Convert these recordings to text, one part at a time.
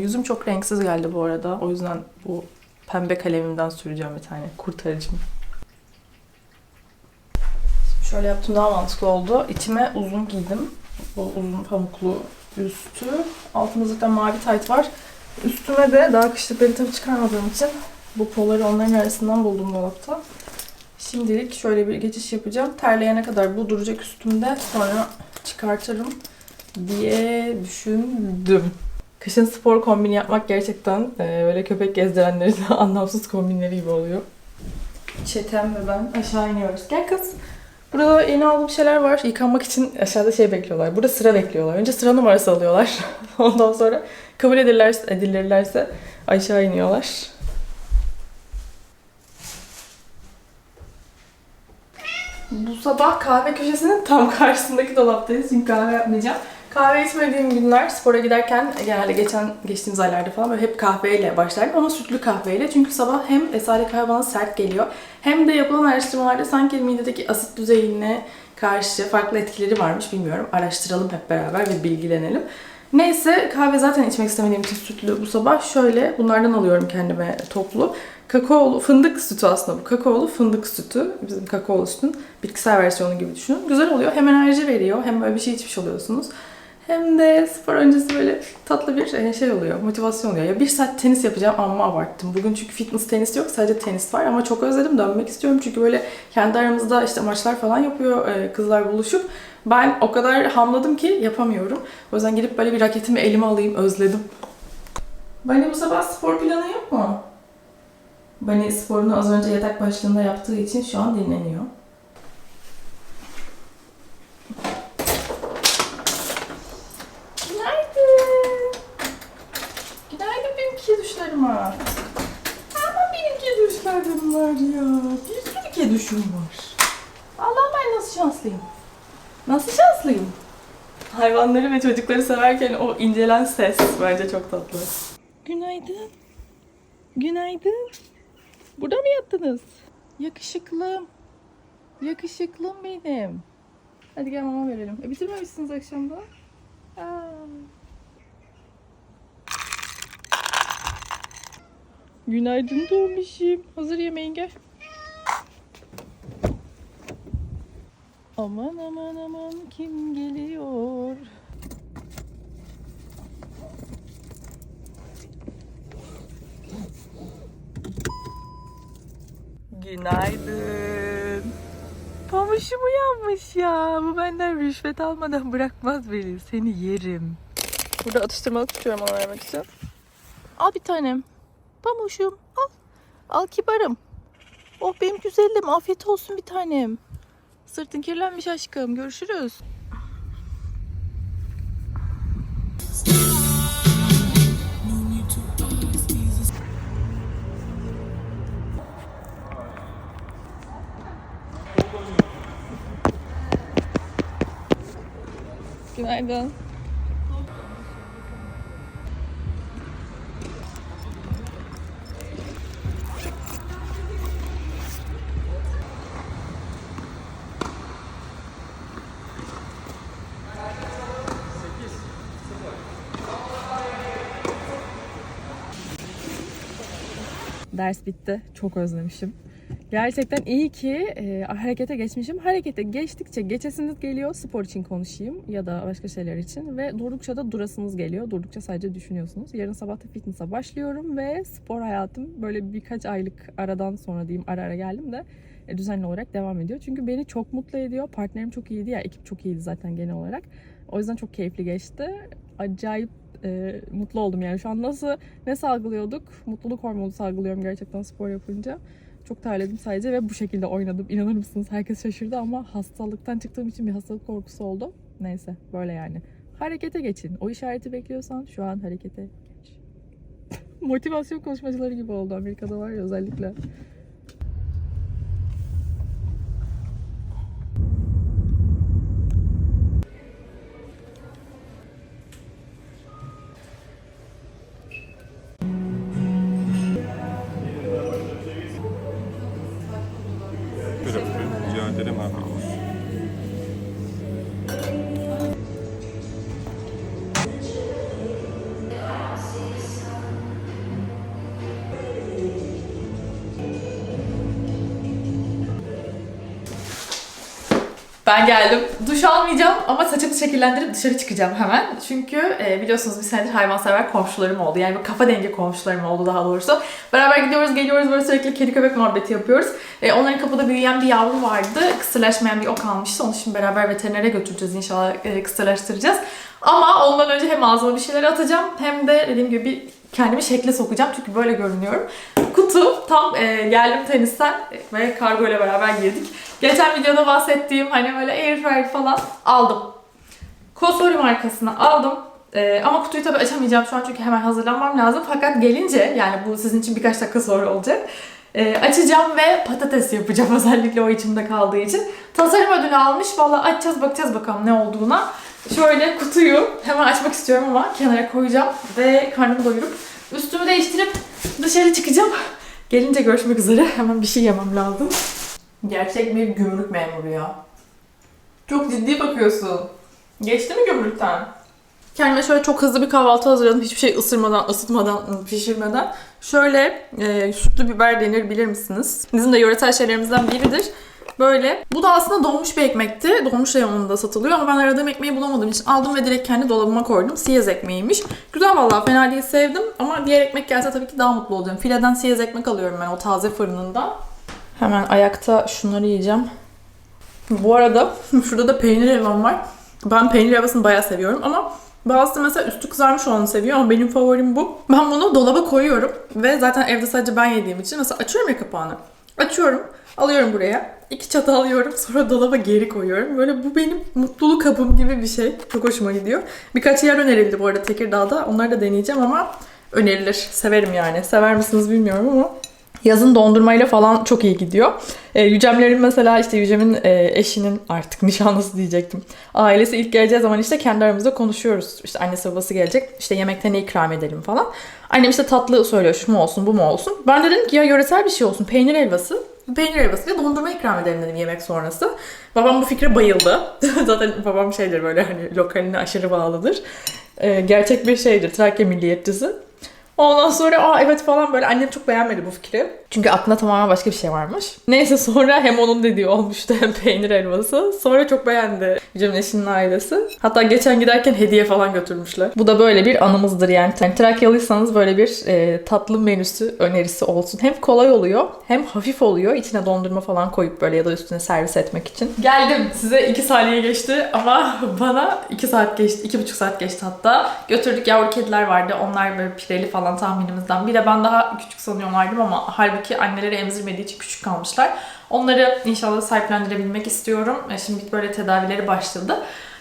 Yüzüm çok renksiz geldi bu arada. O yüzden bu pembe kalemimden süreceğim bir tane. Kurtarıcım. Şimdi şöyle yaptım daha mantıklı oldu. İçime uzun giydim. Bu uzun pamuklu üstü. Altımda zaten mavi tayt var. Üstüme de daha kışlıkları tabii çıkarmadığım için bu poları onların arasından buldum dolapta. Şimdilik şöyle bir geçiş yapacağım. Terleyene kadar bu duracak üstümde. Sonra çıkartırım diye düşündüm. Kışın spor kombini yapmak gerçekten e, böyle köpek gezdirenlerin anlamsız kombinleri gibi oluyor. Çetem ve ben aşağı iniyoruz. Gel kız. Burada yeni aldığım şeyler var. Yıkanmak için aşağıda şey bekliyorlar. Burada sıra bekliyorlar. Önce sıra numarası alıyorlar. Ondan sonra kabul edilirlerse, edilirlerse aşağı iniyorlar. Bu sabah kahve köşesinin tam karşısındaki dolaptayız. Çünkü kahve yapmayacağım. Kahve içmediğim günler spora giderken genelde geçen geçtiğimiz aylarda falan böyle hep kahveyle başlardım ama sütlü kahveyle. Çünkü sabah hem sade kahve bana sert geliyor hem de yapılan araştırmalarda sanki midedeki asit düzeyine karşı farklı etkileri varmış bilmiyorum. Araştıralım hep beraber ve bilgilenelim. Neyse kahve zaten içmek istemediğim için sütlü bu sabah şöyle bunlardan alıyorum kendime toplu. Kakaolu, fındık sütü aslında bu. Kakaolu fındık sütü. Bizim kakaolu sütün bitkisel versiyonu gibi düşünün. Güzel oluyor. Hem enerji veriyor hem böyle bir şey içmiş oluyorsunuz. Hem de spor öncesi böyle tatlı bir e, şey oluyor, motivasyon oluyor. Ya bir saat tenis yapacağım ama abarttım. Bugün çünkü fitness tenis yok, sadece tenis var ama çok özledim, dönmek istiyorum. Çünkü böyle kendi aramızda işte maçlar falan yapıyor e, kızlar buluşup. Ben o kadar hamladım ki yapamıyorum. O yüzden gidip böyle bir raketimi elime alayım, özledim. Bani bu sabah spor planı yok mu? Bani sporunu az önce yatak başlığında yaptığı için şu an dinleniyor. Günaydın. Günaydın benim keduşlarıma. Ama benim var ya. Bir sürü keduşum var. Allah ben nasıl şanslıyım. Nasıl şanslıyım. Hayvanları ve çocukları severken o incelen ses bence çok tatlı. Günaydın. Günaydın. Burada mı yattınız? Yakışıklım. Yakışıklım benim. Hadi gel mama verelim. E, bitirmemişsiniz akşamda. Aa. Günaydın doğmuşum. Hazır yemeğin gel. Aman aman aman kim geliyor? Günaydın. Pamuşum uyanmış ya. Bu benden rüşvet almadan bırakmaz beni. Seni yerim. Burada atıştırmalık tutuyorum ona vermek için. Al bir tanem. Pamuşum al. Al kibarım. Oh benim güzelim. Afiyet olsun bir tanem. Sırtın kirlenmiş aşkım. Görüşürüz. Günaydın. Ders bitti. Çok özlemişim. Gerçekten iyi ki e, harekete geçmişim. Harekete geçtikçe geçesiniz geliyor. Spor için konuşayım ya da başka şeyler için. Ve durdukça da durasınız geliyor. Durdukça sadece düşünüyorsunuz. Yarın sabah da fitness'a başlıyorum ve spor hayatım böyle birkaç aylık aradan sonra diyeyim ara ara geldim de e, düzenli olarak devam ediyor. Çünkü beni çok mutlu ediyor. Partnerim çok iyiydi ya ekip çok iyiydi zaten genel olarak. O yüzden çok keyifli geçti. Acayip e, mutlu oldum yani. Şu an nasıl ne salgılıyorduk? Mutluluk hormonu salgılıyorum gerçekten spor yapınca. Çok terledim sadece ve bu şekilde oynadım. İnanır mısınız? Herkes şaşırdı ama hastalıktan çıktığım için bir hastalık korkusu oldu. Neyse böyle yani. Harekete geçin. O işareti bekliyorsan şu an harekete geç. Motivasyon konuşmacıları gibi oldu Amerika'da var ya özellikle. Ben geldim. Duş almayacağım ama saçımı şekillendirip dışarı çıkacağım hemen. Çünkü e, biliyorsunuz bir senedir hayvansever komşularım oldu. Yani kafa dengi komşularım oldu daha doğrusu. Beraber gidiyoruz geliyoruz böyle sürekli kedi köpek muhabbeti yapıyoruz. E, onların kapıda büyüyen bir yavru vardı. Kısırlaşmayan bir o kalmıştı. Onu şimdi beraber veterinere götüreceğiz inşallah e, kısırlaştıracağız. Ama ondan önce hem ağzıma bir şeyler atacağım hem de dediğim gibi bir kendimi şekle sokacağım çünkü böyle görünüyorum. Kutu tam e, geldim tenisten ve kargo ile beraber girdik. Geçen videoda bahsettiğim hani böyle airfryer falan aldım. Kosori markasını aldım. E, ama kutuyu tabii açamayacağım şu an çünkü hemen hazırlanmam lazım. Fakat gelince yani bu sizin için birkaç dakika sonra olacak. E, açacağım ve patates yapacağım özellikle o içimde kaldığı için. Tasarım ödülü almış. Valla açacağız bakacağız bakalım ne olduğuna. Şöyle kutuyu hemen açmak istiyorum ama kenara koyacağım ve karnımı doyurup üstümü değiştirip dışarı çıkacağım. Gelince görüşmek üzere. Hemen bir şey yemem lazım. Gerçek bir gümrük memuru ya. Çok ciddi bakıyorsun. Geçti mi gümrükten? Kendime şöyle çok hızlı bir kahvaltı hazırladım. Hiçbir şey ısırmadan, ısıtmadan, pişirmeden. Şöyle e, sütlü biber denir bilir misiniz? Bizim de yöresel şeylerimizden biridir. Böyle. Bu da aslında donmuş bir ekmekti. Donmuş reyonunda satılıyor ama ben aradığım ekmeği bulamadığım için aldım ve direkt kendi dolabıma koydum. Siyez ekmeğiymiş. Güzel vallahi fena değil sevdim ama diğer ekmek gelse tabii ki daha mutlu olacağım. Fileden siyez ekmek alıyorum ben o taze fırınından. Hemen ayakta şunları yiyeceğim. Bu arada şurada da peynir helvam var. Ben peynir helvasını bayağı seviyorum ama bazısı mesela üstü kızarmış olanı seviyor ama benim favorim bu. Ben bunu dolaba koyuyorum ve zaten evde sadece ben yediğim için mesela açıyorum ya kapağını. Açıyorum, alıyorum buraya. iki çatı alıyorum, sonra dolaba geri koyuyorum. Böyle bu benim mutluluk kabım gibi bir şey. Çok hoşuma gidiyor. Birkaç yer önerildi bu arada Tekirdağ'da. Onları da deneyeceğim ama önerilir. Severim yani. Sever misiniz bilmiyorum ama Yazın dondurmayla falan çok iyi gidiyor. E, Yücemlerin mesela işte Yücem'in e, eşinin artık nişanlısı diyecektim. Ailesi ilk geleceği zaman işte kendi aramızda konuşuyoruz. İşte annesi babası gelecek. işte yemekte ne ikram edelim falan. Annem işte tatlı söylüyor şu mu olsun bu mu olsun. Ben de dedim ki ya yöresel bir şey olsun. Peynir helvası. Peynir helvası ve dondurma ikram edelim dedim yemek sonrası. Babam bu fikre bayıldı. Zaten babam şeydir böyle hani lokaline aşırı bağlıdır. E, gerçek bir şeydir. Trakya milliyetçisi. Ondan sonra aa evet falan böyle annem çok beğenmedi bu fikri. Çünkü aklında tamamen başka bir şey varmış. Neyse sonra hem onun dediği olmuştu hem peynir helvası. Sonra çok beğendi Cem'in eşinin ailesi. Hatta geçen giderken hediye falan götürmüşler. Bu da böyle bir anımızdır yani. yani Trakyalıysanız böyle bir e, tatlı menüsü önerisi olsun. Hem kolay oluyor hem hafif oluyor. İçine dondurma falan koyup böyle ya da üstüne servis etmek için. Geldim. Size 2 saniye geçti ama bana 2 saat geçti. 2,5 saat geçti hatta. Götürdük yavru kediler vardı. Onlar böyle pireli falan tahminimizden. Bir de ben daha küçük sanıyorlardım ama halbuki anneleri emzirmediği için küçük kalmışlar. Onları inşallah sahiplendirebilmek istiyorum. E, Şimdi böyle tedavileri başladı.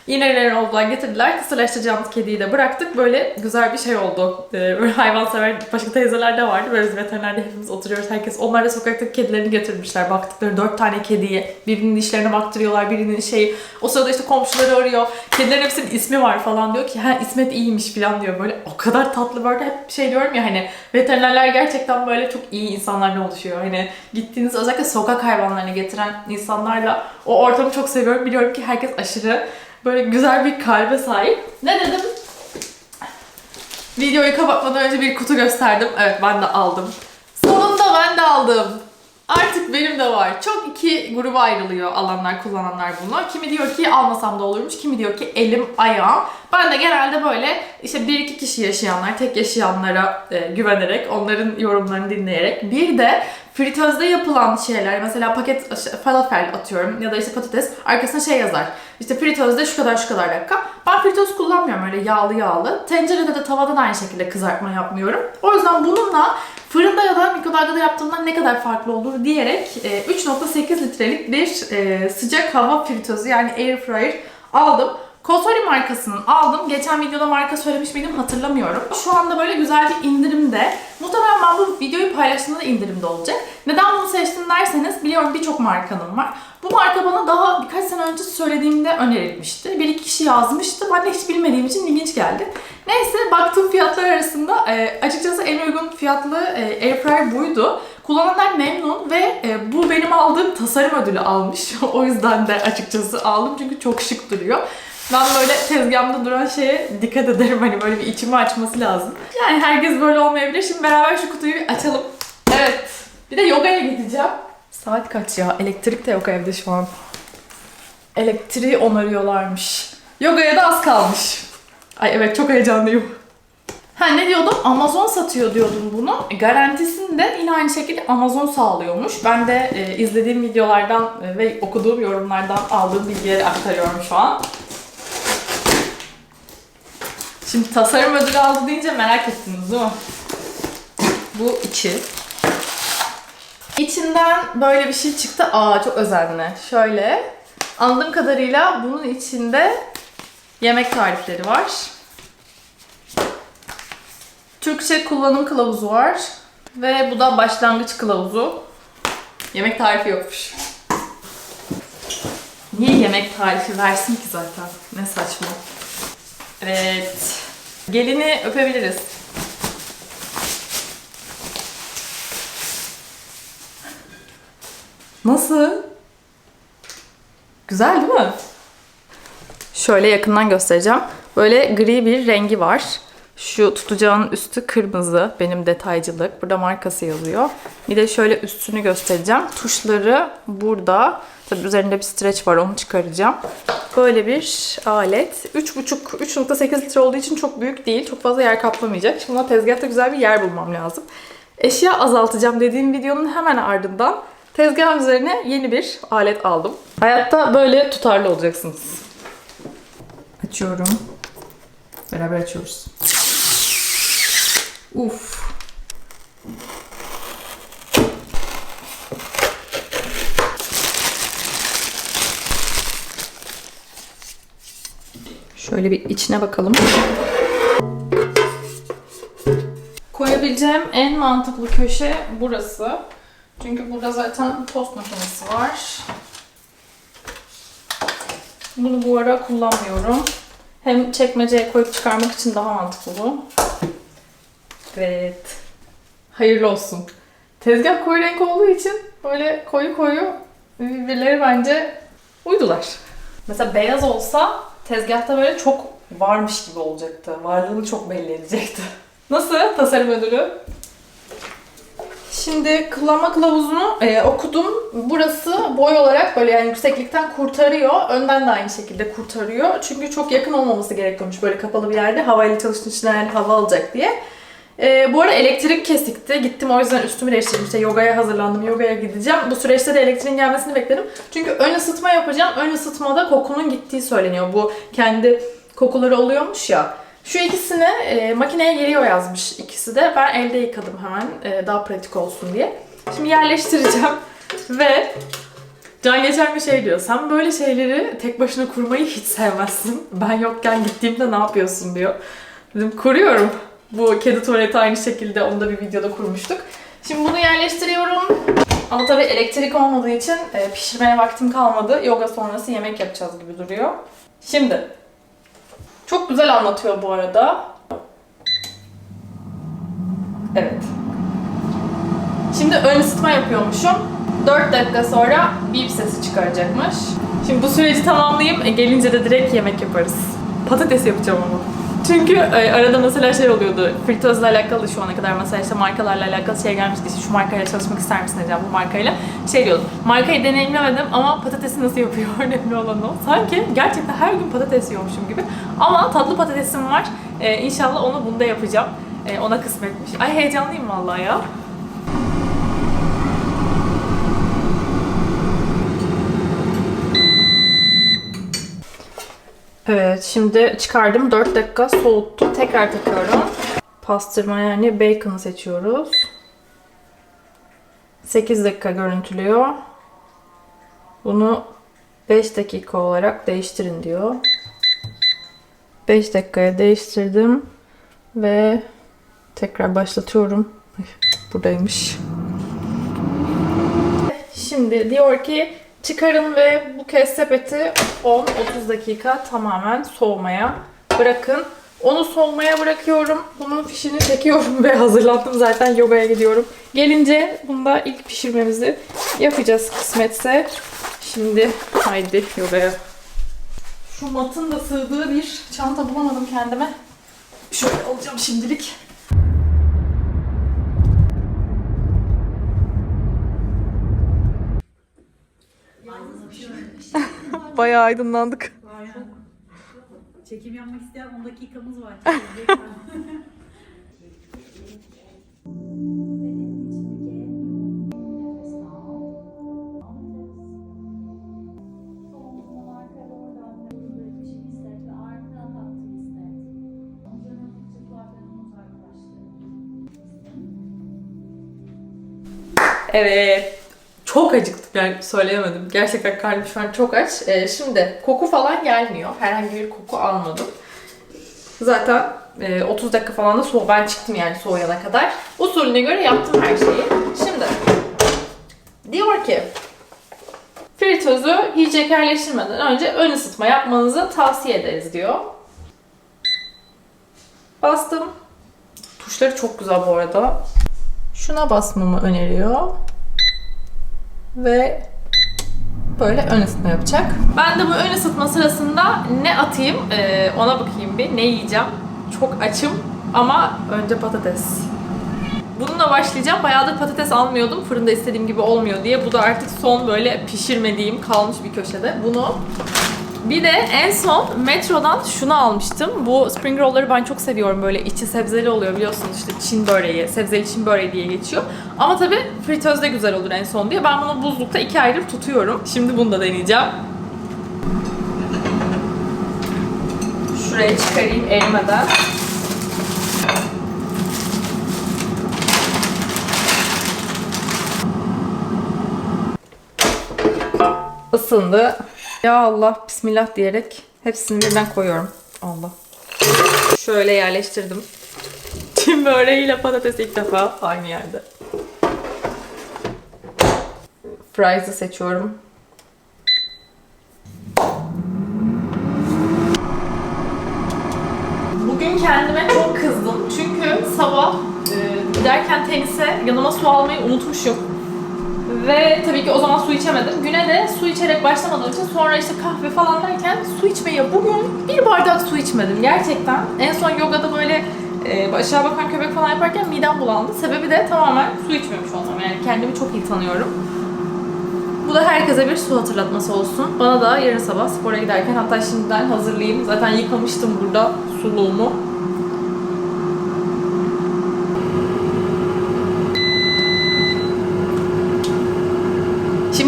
İğnelerini oldular getirdiler. Kısırlaştıracağımız kediyi de bıraktık. Böyle güzel bir şey oldu. Ee, Böyle hayvansever başka teyzeler de vardı. Böyle biz veterinerde hepimiz oturuyoruz. Herkes onlar da sokaktaki kedilerini getirmişler. Baktıkları dört tane kediyi. Birinin dişlerine baktırıyorlar. Birinin şeyi. O sırada işte komşuları arıyor. Kedilerin hepsinin ismi var falan diyor ki ha İsmet iyiymiş falan diyor. Böyle o kadar tatlı böyle hep şey diyorum ya hani veterinerler gerçekten böyle çok iyi insanlarla oluşuyor. Hani gittiğiniz özellikle sokak hayvanlarını getiren insanlarla o ortamı çok seviyorum. Biliyorum ki herkes aşırı böyle güzel bir kalbe sahip. Ne dedim? Videoyu kapatmadan önce bir kutu gösterdim. Evet ben de aldım. Sonunda ben de aldım. Artık benim de var. Çok iki gruba ayrılıyor alanlar, kullananlar bunu. Kimi diyor ki almasam da olurmuş, kimi diyor ki elim, ayağım. Ben de genelde böyle işte bir iki kişi yaşayanlar, tek yaşayanlara e, güvenerek, onların yorumlarını dinleyerek. Bir de fritözde yapılan şeyler, mesela paket falafel atıyorum ya da işte patates arkasına şey yazar. İşte fritözde şu kadar şu kadar dakika. Ben fritöz kullanmıyorum öyle yağlı yağlı. Tencerede de tavada da aynı şekilde kızartma yapmıyorum. O yüzden bununla fırında ya da mikrodalgada yaptığımdan ne kadar farklı olur diyerek e, 3.8 litrelik bir e, sıcak hava fritözü yani air fryer aldım. Kosori markasının aldım. Geçen videoda marka söylemiş miydim hatırlamıyorum. Şu anda böyle güzel bir indirimde. Muhtemelen ben bu videoyu paylaştığımda da indirimde olacak. Neden bunu seçtim derseniz biliyorum birçok markanın var. Bu marka bana daha birkaç sene önce söylediğimde önerilmişti. Bir iki kişi yazmıştı. Ben de hiç bilmediğim için ilginç geldi. Neyse baktığım fiyatlar arasında e, açıkçası en uygun fiyatlı e, airfryer buydu. Kullananlar memnun ve e, bu benim aldığım tasarım ödülü almış. o yüzden de açıkçası aldım çünkü çok şık duruyor. Ben böyle tezgahımda duran şeye dikkat ederim. Hani böyle bir içimi açması lazım. Yani herkes böyle olmayabilir. Şimdi beraber şu kutuyu bir açalım. Evet. Bir de yogaya gideceğim. Saat kaç ya? Elektrik de yok evde şu an. Elektriği onarıyorlarmış. Yogaya da az kalmış. Ay evet çok heyecanlıyım. Ha ne diyordum? Amazon satıyor diyordum bunu. E, Garantisini de yine aynı şekilde Amazon sağlıyormuş. Ben de e, izlediğim videolardan e, ve okuduğum yorumlardan aldığım bilgileri aktarıyorum şu an. Şimdi tasarım ödülü aldı deyince merak ettiniz değil mi? Bu içi. İçinden böyle bir şey çıktı. Aa çok özenli. Şöyle. Anladığım kadarıyla bunun içinde yemek tarifleri var. Türkçe kullanım kılavuzu var. Ve bu da başlangıç kılavuzu. Yemek tarifi yokmuş. Niye yemek tarifi versin ki zaten? Ne saçma. Evet. Gelini öpebiliriz. Nasıl? Güzel değil mi? Şöyle yakından göstereceğim. Böyle gri bir rengi var. Şu tutacağın üstü kırmızı. Benim detaycılık. Burada markası yazıyor. Bir de şöyle üstünü göstereceğim. Tuşları burada. Tabii üzerinde bir streç var. Onu çıkaracağım. Böyle bir alet. 3,5 3.8 litre olduğu için çok büyük değil. Çok fazla yer kaplamayacak. Şimdi ona tezgahta güzel bir yer bulmam lazım. Eşya azaltacağım dediğim videonun hemen ardından tezgahın üzerine yeni bir alet aldım. Hayatta böyle tutarlı olacaksınız. Açıyorum. Beraber açıyoruz. Uf. Şöyle bir içine bakalım. Koyabileceğim en mantıklı köşe burası. Çünkü burada zaten tost makinesi var. Bunu bu ara kullanmıyorum. Hem çekmeceye koyup çıkarmak için daha mantıklı bu. Evet. Hayırlı olsun. Tezgah koyu renk olduğu için böyle koyu koyu birbirleri bence uydular. Mesela beyaz olsa tezgahta böyle çok varmış gibi olacaktı. Varlığını çok belli edecekti. Nasıl tasarım ödülü? Şimdi kullanma kılavuzunu e, okudum. Burası boy olarak böyle yani yükseklikten kurtarıyor. Önden de aynı şekilde kurtarıyor. Çünkü çok yakın olmaması gerekiyormuş böyle kapalı bir yerde. Havayla çalıştığın için yani hava alacak diye. E, bu arada elektrik kesikti. Gittim o yüzden üstümü değiştirdim. İşte yogaya hazırlandım. Yogaya gideceğim. Bu süreçte de elektriğin gelmesini bekledim. Çünkü ön ısıtma yapacağım. Ön ısıtmada kokunun gittiği söyleniyor. Bu kendi kokuları oluyormuş ya. Şu ikisini e, makineye geliyor yazmış ikisi de. Ben elde yıkadım hemen e, daha pratik olsun diye. Şimdi yerleştireceğim ve Can geçen bir şey diyor. Sen böyle şeyleri tek başına kurmayı hiç sevmezsin. Ben yokken gittiğimde ne yapıyorsun diyor. Dedim kuruyorum. Bu kedi tuvaleti aynı şekilde onu da bir videoda kurmuştuk. Şimdi bunu yerleştiriyorum. Ama tabii elektrik olmadığı için e, pişirmeye vaktim kalmadı. Yoga sonrası yemek yapacağız gibi duruyor. Şimdi çok güzel anlatıyor bu arada. Evet. Şimdi ön ısıtma yapıyormuşum. 4 dakika sonra bip sesi çıkaracakmış. Şimdi bu süreci tamamlayayım. E, gelince de direkt yemek yaparız. Patates yapacağım ama. Çünkü e, arada mesela şey oluyordu. Fritözle alakalı şu ana kadar mesela işte markalarla alakalı şey gelmişti. İşte şu markayla çalışmak ister misin diyeceğim bu markayla. Şey diyordum. Markayı deneyimlemedim ama patatesi nasıl yapıyor önemli olan o. Sanki gerçekten her gün patates yiyormuşum gibi. Ama tatlı patatesim var. E, inşallah onu bunda yapacağım. E, ona kısmetmiş. Ay heyecanlıyım vallahi ya. Evet, şimdi çıkardım. 4 dakika soğuttum. Tekrar takıyorum. Pastırma yani bacon'ı seçiyoruz. 8 dakika görüntülüyor. Bunu 5 dakika olarak değiştirin diyor. 5 dakikaya değiştirdim ve tekrar başlatıyorum. Ay, buradaymış. Şimdi diyor ki çıkarın ve bu kez sepeti 10-30 dakika tamamen soğumaya bırakın. Onu soğumaya bırakıyorum. Bunun fişini çekiyorum ve hazırlandım zaten yogaya gidiyorum. Gelince bunda ilk pişirmemizi yapacağız kısmetse. Şimdi haydi yogaya. Şu matın da sığdığı bir çanta bulamadım kendime. Şöyle alacağım şimdilik. Bayağı aydınlandık. Çekim yapmak isteyen 10 dakikamız var. Evet. Çok acıktım yani söyleyemedim. Gerçekten karnım şu an çok aç. Ee, şimdi koku falan gelmiyor. Herhangi bir koku almadım. Zaten e, 30 dakika falan da soğuk. Ben çıktım yani soğuyana kadar. Usulüne göre yaptım her şeyi. Şimdi diyor ki fritözü yiyecek yerleştirmeden önce ön ısıtma yapmanızı tavsiye ederiz diyor. Bastım. Tuşları çok güzel bu arada. Şuna basmamı öneriyor. Ve böyle ön ısıtma yapacak. Ben de bu ön ısıtma sırasında ne atayım ee, ona bakayım bir. Ne yiyeceğim? Çok açım ama önce patates. Bununla başlayacağım. Bayağıdır patates almıyordum. Fırında istediğim gibi olmuyor diye. Bu da artık son böyle pişirmediğim kalmış bir köşede. Bunu bir de en son metrodan şunu almıştım. Bu spring roll'ları ben çok seviyorum. Böyle içi sebzeli oluyor biliyorsunuz işte Çin böreği, sebzeli Çin böreği diye geçiyor. Ama tabii fritözde güzel olur en son diye. Ben bunu buzlukta iki ayrı tutuyorum. Şimdi bunu da deneyeceğim. Şuraya çıkarayım erimeden. Isındı. Ya Allah bismillah diyerek hepsini birden koyuyorum. Allah. Şöyle yerleştirdim. Çin böreğiyle patates ilk defa aynı yerde. Fries'ı seçiyorum. Bugün kendime çok kızdım. Çünkü sabah e, giderken tenise yanıma su almayı unutmuşum. Ve tabii ki o zaman su içemedim. Güne de su içerek başlamadığım için sonra işte kahve falan derken su içmeyi bugün bir bardak su içmedim gerçekten. En son yogada böyle e, aşağı bakan köpek falan yaparken midem bulandı. Sebebi de tamamen su içmemiş olmam. Yani kendimi çok iyi tanıyorum. Bu da herkese bir su hatırlatması olsun. Bana da yarın sabah spora giderken hatta şimdiden hazırlayayım. Zaten yıkamıştım burada suluğumu.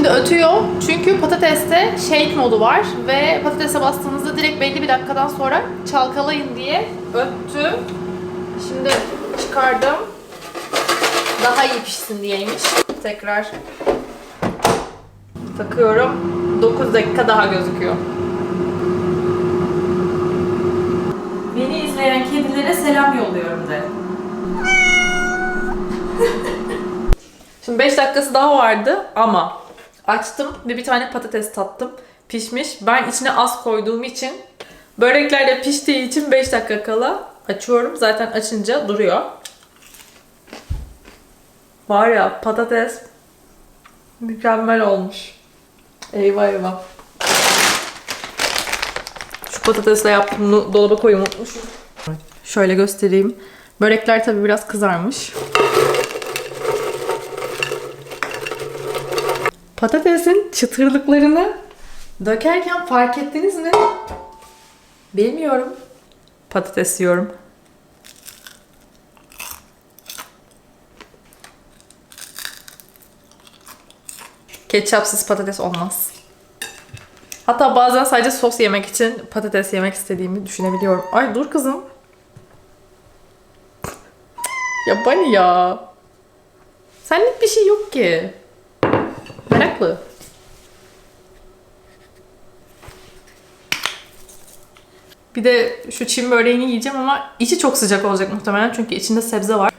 Şimdi ötüyor çünkü patateste shake modu var ve patatese bastığınızda direkt belli bir dakikadan sonra çalkalayın diye öttü. Şimdi çıkardım. Daha iyi pişsin diyeymiş. Tekrar takıyorum. 9 dakika daha gözüküyor. Beni izleyen kedilere selam yolluyorum de. Şimdi 5 dakikası daha vardı ama açtım ve bir tane patates tattım. Pişmiş. Ben içine az koyduğum için börekler de piştiği için 5 dakika kala açıyorum. Zaten açınca duruyor. Var ya patates mükemmel olmuş. Eyvah eyvah. Şu patatesle yaptığımı dolaba koyup unutmuşum. Şöyle göstereyim. Börekler tabii biraz kızarmış. Patatesin çıtırlıklarını dökerken fark ettiniz mi? Bilmiyorum. Patates yiyorum. Ketçapsız patates olmaz. Hatta bazen sadece sos yemek için patates yemek istediğimi düşünebiliyorum. Ay dur kızım. Ya Bunny ya. Senlik bir şey yok ki. Meraklı. Bir de şu Çin böreğini yiyeceğim ama içi çok sıcak olacak muhtemelen çünkü içinde sebze var.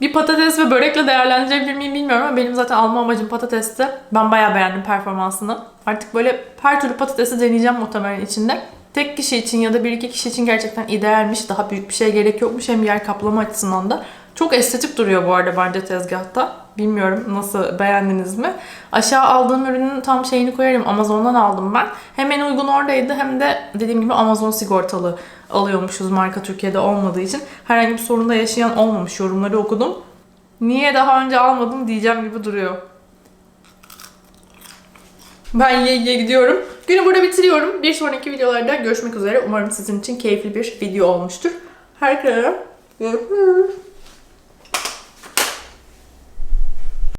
Bir patates ve börekle değerlendirebilir miyim bilmiyorum ama benim zaten alma amacım patatesti. Ben bayağı beğendim performansını. Artık böyle her türlü patatesi deneyeceğim muhtemelen içinde. tek kişi için ya da bir iki kişi için gerçekten idealmiş. Daha büyük bir şey gerek yokmuş hem yer kaplama açısından da. Çok estetik duruyor bu arada bence tezgahta. Bilmiyorum nasıl beğendiniz mi? Aşağı aldığım ürünün tam şeyini koyarım. Amazon'dan aldım ben. Hem en uygun oradaydı hem de dediğim gibi Amazon sigortalı alıyormuşuz marka Türkiye'de olmadığı için. Herhangi bir sorunda yaşayan olmamış yorumları okudum. Niye daha önce almadım diyeceğim gibi duruyor. Ben ye ye gidiyorum. Günü burada bitiriyorum. Bir sonraki videolarda görüşmek üzere. Umarım sizin için keyifli bir video olmuştur. Herkese görüşürüz.